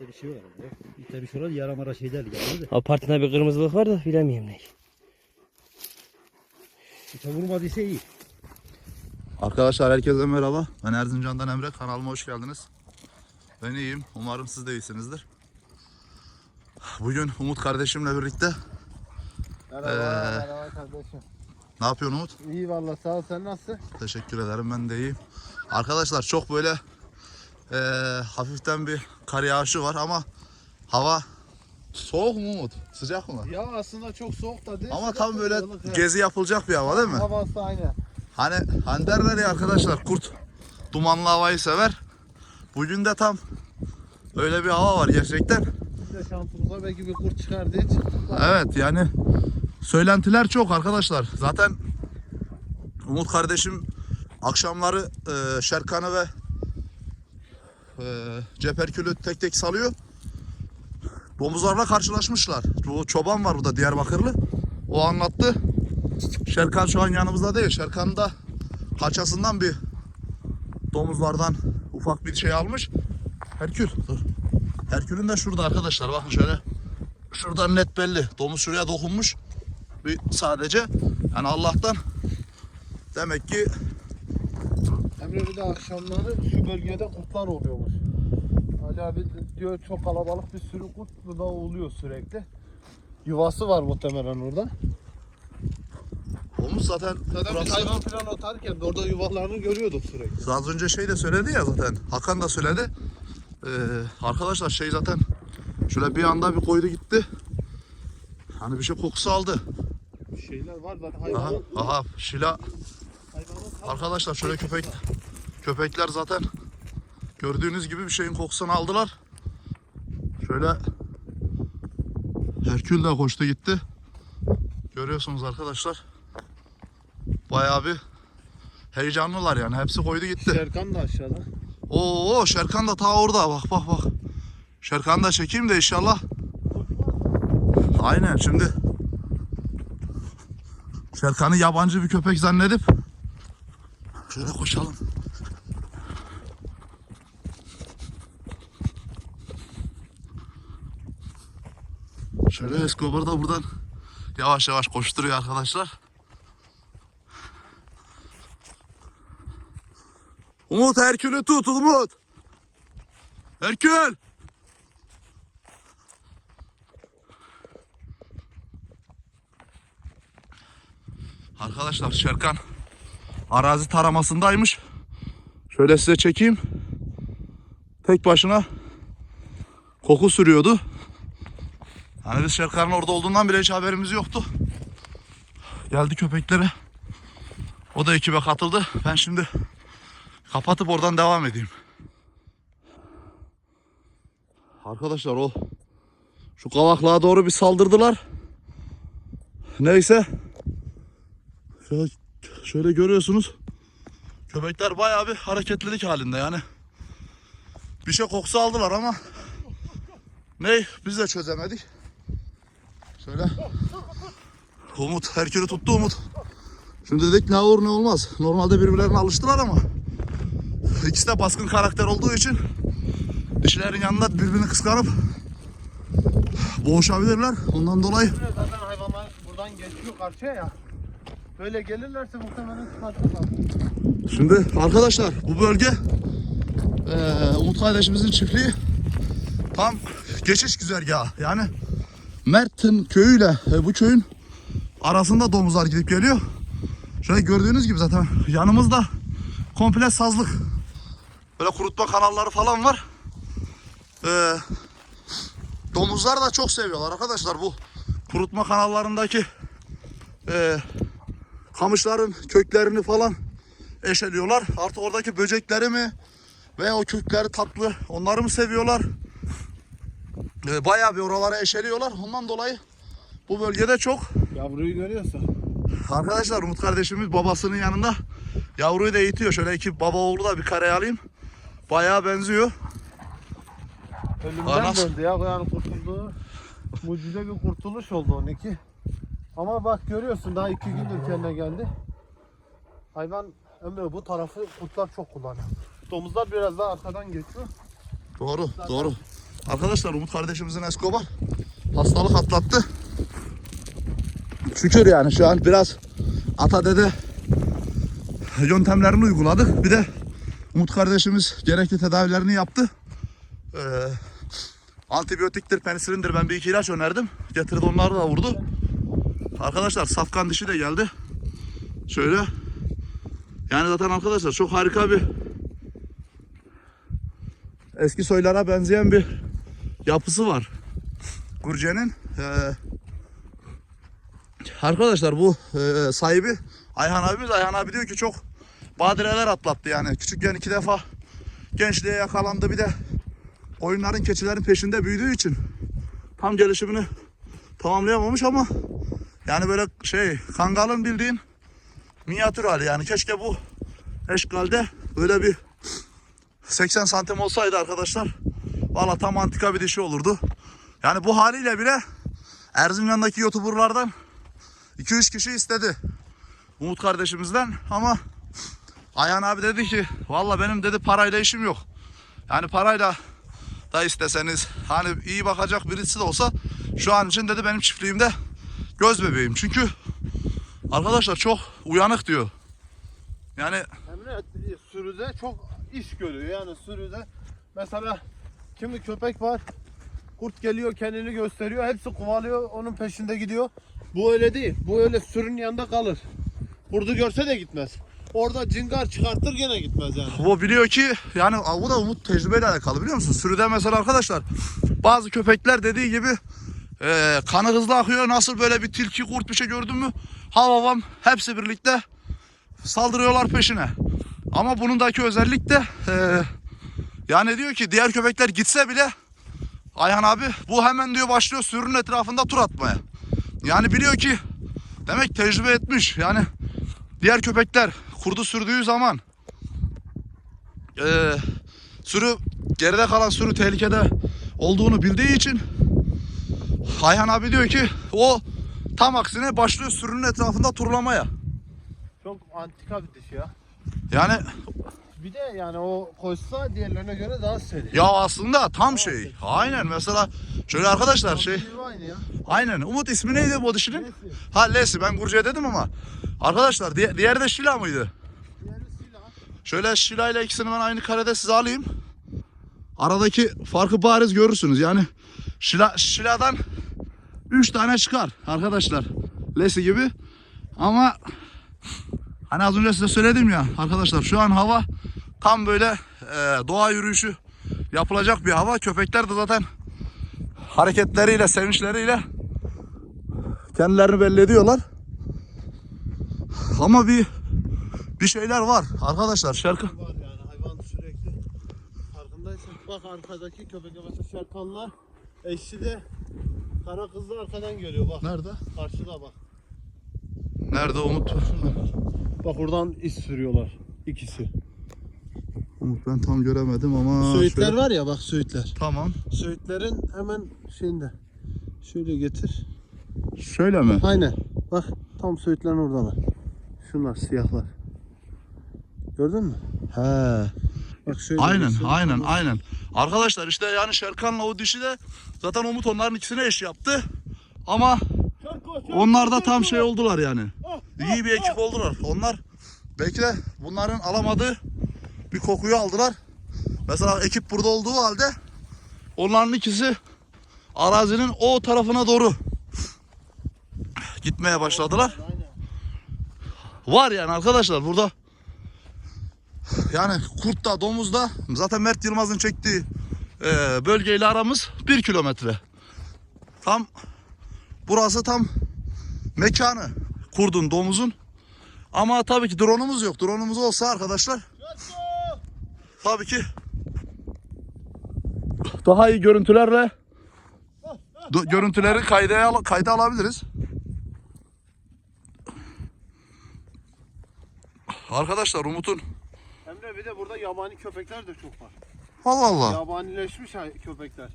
İşte bir şey var orada. İşte bir şey var yara mara şey değil yani de. Ha partide bir kırmızılık var da bilemiyorum ne. İşte vurmadıysa iyi. Arkadaşlar herkese merhaba. Ben Erzincan'dan Emre. Kanalıma hoş geldiniz. Ben iyiyim. Umarım siz de iyisinizdir. Bugün Umut kardeşimle birlikte Merhaba, Ee, merhaba kardeşim. ne yapıyorsun Umut? İyi valla sağ ol sen nasılsın? Teşekkür ederim ben de iyiyim. Arkadaşlar çok böyle eee, hafiften bir kar yağışı var ama hava soğuk mu Umut? Sıcak mı? Ya aslında çok soğuk da değil. Ama sıcak tam böyle evet. gezi yapılacak bir hava değil mi? Havası aynı. Hani, hani derler ya arkadaşlar kurt dumanlı havayı sever. Bugün de tam öyle bir hava var gerçekten. Biz de şansımıza belki bir kurt çıkar diye çıktık. Evet yani söylentiler çok arkadaşlar. Zaten Umut kardeşim akşamları e, Şerkan'ı ve e, Ceperkül'ü tek tek salıyor. Domuzlarla karşılaşmışlar. Bu çoban var burada Diyarbakırlı. O anlattı. Şerkan şu an yanımızda değil. Şerkan da kaçasından bir domuzlardan ufak bir şey almış. Herkül dur. Herkül'ün de şurada arkadaşlar bakın şöyle. Şuradan net belli. Domuz şuraya dokunmuş. Bir sadece yani Allah'tan demek ki Bir de akşamları şu bölgede kurtlar oluyormuş. Ali abi diyor çok kalabalık bir sürü kurt burada oluyor sürekli. Yuvası var muhtemelen orada. domuz zaten Zaten biz burası- hayvan falan otarken de orada yuvalarını görüyorduk sürekli. Az önce şey de söyledi ya zaten. Hakan da söyledi. Ee, arkadaşlar şey zaten şöyle bir anda bir koydu gitti. Hani bir şey kokusu aldı. Bir şeyler var zaten Aha, hayvanın, aha Şila. Arkadaşlar şöyle köpek köpekler zaten gördüğünüz gibi bir şeyin kokusunu aldılar. Şöyle Herkül de koştu gitti. Görüyorsunuz arkadaşlar. Bayağı bir heyecanlılar yani. Hepsi koydu gitti. Serkan da aşağıda. Oo Şerkan da ta orada. Bak bak bak. Şerkan da çekeyim de inşallah. Aynen şimdi Şerkan'ı yabancı bir köpek zannedip şöyle koşalım. Şöyle Escobar da buradan yavaş yavaş koşturuyor arkadaşlar. Umut Herkül'ü tut Umut. Herkül. Arkadaşlar Şerkan arazi taramasındaymış. Şöyle size çekeyim. Tek başına koku sürüyordu. Hani biz Şerkan'ın orada olduğundan bile hiç haberimiz yoktu. Geldi köpeklere. O da ekibe katıldı. Ben şimdi kapatıp oradan devam edeyim. Arkadaşlar o şu kavaklığa doğru bir saldırdılar. Neyse. Şöyle, şöyle görüyorsunuz. Köpekler bayağı bir hareketlilik halinde yani. Bir şey kokusu aldılar ama ne biz de çözemedik. Şöyle. Umut herkülü tuttu Umut. Şimdi dedik ne olur ne olmaz. Normalde birbirlerine alıştılar ama ikisi de baskın karakter olduğu için dişilerin yanında birbirini kıskanıp boğuşabilirler. Ondan dolayı Zaten hayvanlar buradan geçiyor karşıya ya. Böyle gelirlerse muhtemelen çıkartırlar. Şimdi arkadaşlar bu bölge eee Umut kardeşimizin çiftliği tam geçiş güzergahı. Yani Mert'in köyüyle e, bu köyün arasında domuzlar gidip geliyor. Şöyle gördüğünüz gibi zaten yanımızda komple sazlık. Böyle kurutma kanalları falan var. Eee domuzlar da çok seviyorlar arkadaşlar bu kurutma kanallarındaki eee kamışların köklerini falan eşeliyorlar. Artık oradaki böcekleri mi veya o kökleri tatlı onları mı seviyorlar? Ee, bayağı bir oraları eşeliyorlar. Ondan dolayı bu bölgede çok. Yavruyu görüyorsun. Arkadaşlar Umut kardeşimiz babasının yanında yavruyu da eğitiyor. Şöyle iki baba oğlu da bir kare alayım. Bayağı benziyor. Ölümden Anas. döndü ya yani kurtulduğu. Mucize bir kurtuluş oldu onunki. Ama bak görüyorsun daha iki gündür kendine geldi. Hayvan Emre bu tarafı kurtlar çok kullanıyor. Domuzlar biraz daha arkadan geçiyor. Doğru, doğru. Arkadaşlar Umut kardeşimizin Escobar hastalık atlattı. Şükür yani şu an biraz ata dede yöntemlerini uyguladık. Bir de Umut kardeşimiz gerekli tedavilerini yaptı. Ee, antibiyotiktir, penisilindir. Ben bir iki ilaç önerdim. Getirdi onları da vurdu. Arkadaşlar safkan dişi de geldi. Şöyle. Yani zaten arkadaşlar çok harika bir eski soylara benzeyen bir yapısı var. Gurce'nin. Ee, arkadaşlar bu e, sahibi Ayhan abimiz. Ayhan abi diyor ki çok badireler atlattı yani. Küçükken iki defa gençliğe yakalandı bir de oyunların keçilerin peşinde büyüdüğü için tam gelişimini tamamlayamamış ama yani böyle şey kangalın bildiğin minyatür hali yani keşke bu eşgalde böyle bir 80 santim olsaydı arkadaşlar valla tam antika bir dişi olurdu. Yani bu haliyle bile Erzincan'daki youtuberlardan 2-3 kişi istedi. Umut kardeşimizden ama Ayhan abi dedi ki valla benim dedi parayla işim yok. Yani parayla da isteseniz hani iyi bakacak birisi de olsa şu an için dedi benim çiftliğimde göz bebeğim. Çünkü arkadaşlar çok uyanık diyor. Yani Emre sürüde çok iş görüyor yani sürüde. Mesela kimi köpek var. Kurt geliyor kendini gösteriyor. Hepsi kovalıyor onun peşinde gidiyor. Bu öyle değil. Bu öyle sürünün yanında kalır. Kurdu görse de gitmez. Orada cingar çıkartır gene gitmez yani. bu biliyor ki yani bu da Umut tecrübeyle alakalı biliyor musun? Sürüde mesela arkadaşlar bazı köpekler dediği gibi e, kanı hızlı akıyor. Nasıl böyle bir tilki kurt bir şey gördün mü? Hav havam hepsi birlikte saldırıyorlar peşine. Ama bunundaki özellik de e, yani diyor ki diğer köpekler gitse bile Ayhan abi bu hemen diyor başlıyor sürünün etrafında tur atmaya. Yani biliyor ki demek tecrübe etmiş. Yani diğer köpekler kurdu sürdüğü zaman e, sürü geride kalan sürü tehlikede olduğunu bildiği için Ayhan abi diyor ki o tam aksine başlıyor sürünün etrafında turlamaya. Çok antika bir diş ya. Yani Bir de yani o koşsa diğerlerine göre daha seri. ya aslında tam şey. Aynen mesela şöyle arkadaşlar şey aynı ya. aynen Umut ismi neydi bu dişinin? Ha Lesi ben Gurcu'ya dedim ama arkadaşlar diğer, diğeri de Şila mıydı? Diğeri silah. Şöyle Şila ile ikisini ben aynı karede size alayım. Aradaki farkı bariz görürsünüz. Yani Şila, Şila'dan 3 tane çıkar arkadaşlar. Lesi gibi. Ama hani az önce size söyledim ya arkadaşlar şu an hava tam böyle e, doğa yürüyüşü yapılacak bir hava. Köpekler de zaten hareketleriyle, sevinçleriyle kendilerini belli ediyorlar. Ama bir bir şeyler var arkadaşlar. Şarkı Var yani hayvan sürekli. Farkındaysan bak arkadaki köpek mesela şerkanlar eşi de kara kızı arkadan geliyor bak. Nerede? Karşıda bak. Nerede Umut? Bak oradan iz sürüyorlar ikisi. Umut ben tam göremedim ama. Söğütler şöyle- var ya bak söğütler. Tamam. Söğütlerin hemen şeyinde. Şöyle getir. Şöyle mi? Aynen. Bak tam söğütlerin oradalar. Şunlar siyahlar. Gördün mü? He. Bak şöyle. Aynen, aynen, aynen. Arkadaşlar işte yani Şerkan'la o dişi de zaten Umut onların ikisine eş yaptı. Ama onlar da tam şey oldular yani. İyi bir ekip oldular. Onlar belki de bunların alamadığı bir kokuyu aldılar. Mesela ekip burada olduğu halde onların ikisi arazinin o tarafına doğru gitmeye başladılar. Var yani arkadaşlar burada yani kurt da domuz da zaten Mert Yılmaz'ın çektiği e, bölgeyle aramız bir kilometre. Tam burası tam mekanı kurdun domuzun. Ama tabii ki drone'umuz yok. Drone'umuz olsa arkadaşlar tabii ki daha iyi görüntülerle görüntüleri kayda, al- kayda alabiliriz. Arkadaşlar Umut'un bir de burada yabani köpekler de çok var. Allah Allah. Yabanileşmiş köpekler.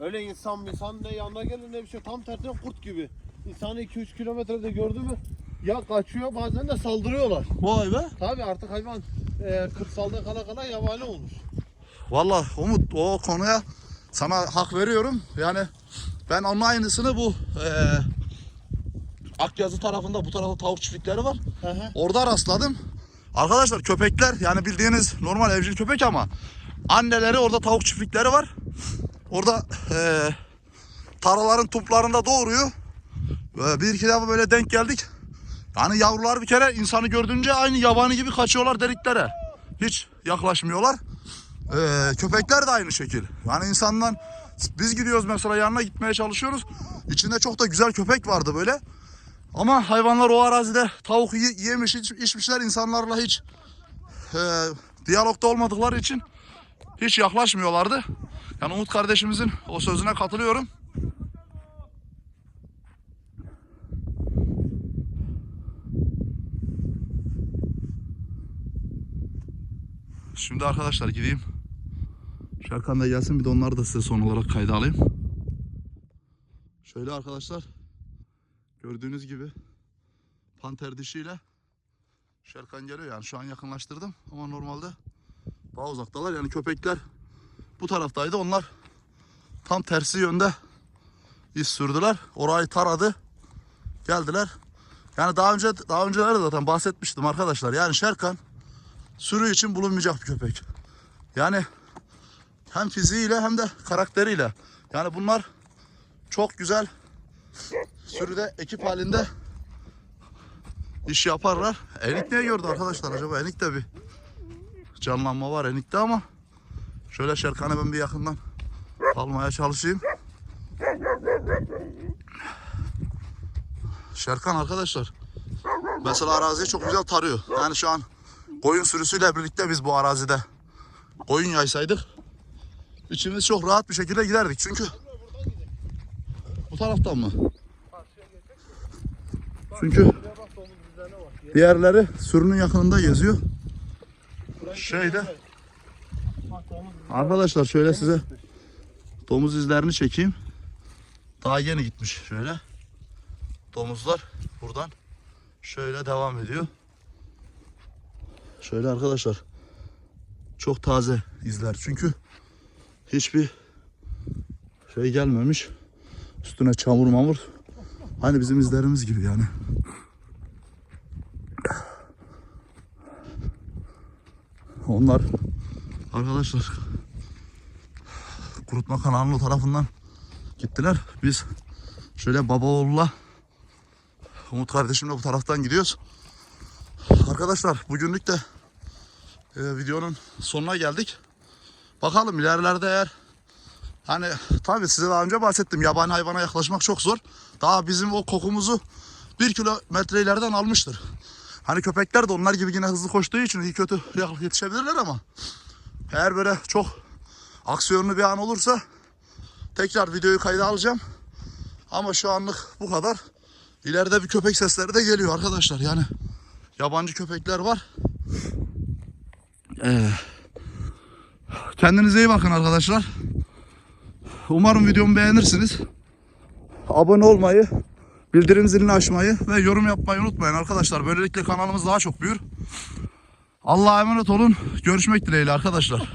Öyle insan insan ne yanına gelir ne bir şey tam tersine kurt gibi. İnsanı 2-3 kilometrede gördü mü ya kaçıyor bazen de saldırıyorlar. Vay be. Tabi artık hayvan e, kırsalda kala kala yabani olmuş. Valla Umut o konuya sana hak veriyorum. Yani ben onun aynısını bu eee Akyazı tarafında bu tarafta tavuk çiftlikleri var. Hı hı. Orada rastladım. Arkadaşlar köpekler yani bildiğiniz normal evcil köpek ama anneleri orada tavuk çiftlikleri var. Orada eee taraların tuplarında doğuruyor. Ee, bir iki defa böyle denk geldik. Yani yavrular bir kere insanı gördüğünce aynı yabani gibi kaçıyorlar deliklere. Hiç yaklaşmıyorlar. Ee, köpekler de aynı şekil. Yani insandan biz gidiyoruz mesela yanına gitmeye çalışıyoruz. İçinde çok da güzel köpek vardı böyle. Ama hayvanlar o arazide tavuk ye- yemiş, iç- içmişler insanlarla hiç e, diyalogda olmadıkları için hiç yaklaşmıyorlardı. Yani Umut kardeşimizin o sözüne katılıyorum. Şimdi arkadaşlar gideyim. Şarkan da gelsin bir de onları da size son olarak kayda alayım. Şöyle arkadaşlar gördüğünüz gibi panter dişiyle Şerkan geliyor. Yani şu an yakınlaştırdım ama normalde daha uzaktalar. Yani köpekler bu taraftaydı. Onlar tam tersi yönde iz sürdüler. Orayı taradı. Geldiler. Yani daha önce daha önceleri de zaten bahsetmiştim arkadaşlar. Yani Şerkan sürü için bulunmayacak bir köpek. Yani hem fiziğiyle hem de karakteriyle. Yani bunlar çok güzel sürüde ekip halinde iş yaparlar. Enik ne gördü arkadaşlar acaba? Enik'te bir canlanma var Enik'te ama şöyle Şerkan'ı ben bir yakından almaya çalışayım. Şerkan arkadaşlar mesela araziyi çok güzel tarıyor. Yani şu an koyun sürüsüyle birlikte biz bu arazide koyun yaysaydık içimiz çok rahat bir şekilde giderdik. Çünkü bu taraftan mı? Çünkü diğerleri sürünün yakınında geziyor. Şeyde arkadaşlar şöyle size domuz izlerini çekeyim. Daha yeni gitmiş şöyle. Domuzlar buradan şöyle devam ediyor. Şöyle arkadaşlar çok taze izler çünkü hiçbir şey gelmemiş. Üstüne çamur mamur. Hani bizim izlerimiz gibi yani. Onlar arkadaşlar kurutma kanalının tarafından gittiler. Biz şöyle baba oğulla Umut kardeşimle bu taraftan gidiyoruz. Arkadaşlar bugünlük de e, videonun sonuna geldik. Bakalım ilerlerde eğer hani tabii size daha önce bahsettim yabani hayvana yaklaşmak çok zor. Daha bizim o kokumuzu bir kilometre ileriden almıştır. Hani köpekler de onlar gibi yine hızlı koştuğu için iyi kötü yetişebilirler ama eğer böyle çok aksiyonlu bir an olursa tekrar videoyu kayda alacağım. Ama şu anlık bu kadar. İleride bir köpek sesleri de geliyor arkadaşlar. Yani yabancı köpekler var. Ee, kendinize iyi bakın arkadaşlar. Umarım videomu beğenirsiniz. Abone olmayı, bildirim zilini açmayı ve yorum yapmayı unutmayın arkadaşlar. Böylelikle kanalımız daha çok büyür. Allah'a emanet olun. Görüşmek dileğiyle arkadaşlar.